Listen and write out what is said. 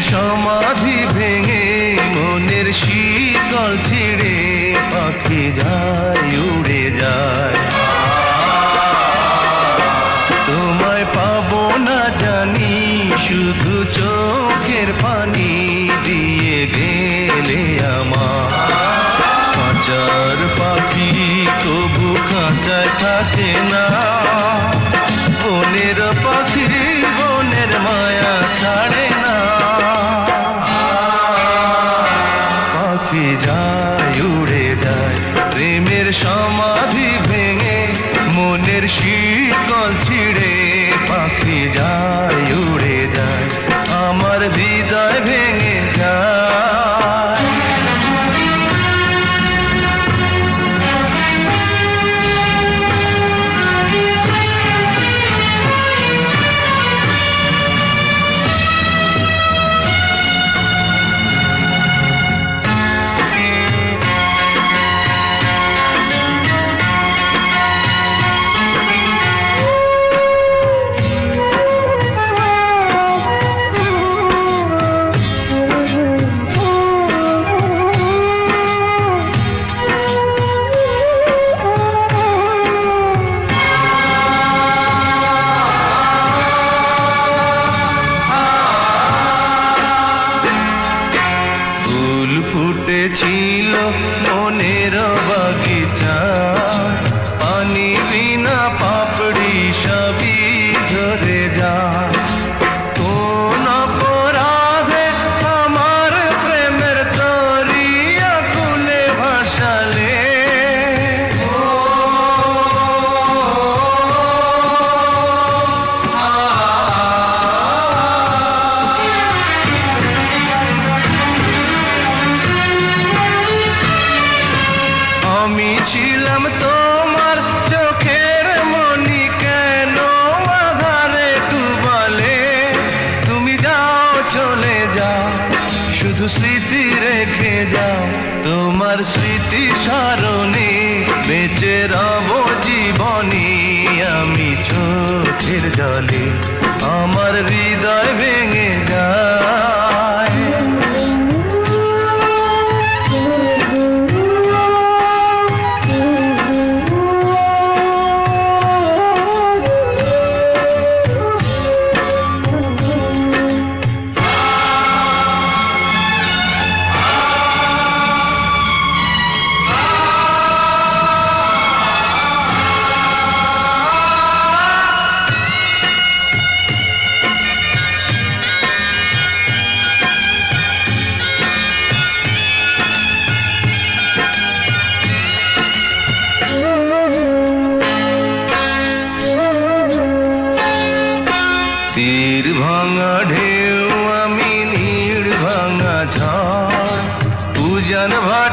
সমাধি ভেঙে মনের শীতল ছিঁড়ে পাখি যায় উড়ে যায়। তোমায় পাবো না জানি, শুধু চোখের পানি দিয়ে গেলে আমার। কাঁচার পাখি কবু খাঁচায় থাকে না। সমাধি ভেঙে মনের শীতল ছিঁড়ে পাখি যায় উড়ে যায়। আমার হৃদয় ভেঙে ফুটেছিল মনের বাগিচা। পানি বিনা পাপড়ি সবই ধরে যা তোমার স্মৃতি স্মরণে বেঁচে রব জীবনী আমি চোখের জলে আমার হৃদয় கனவா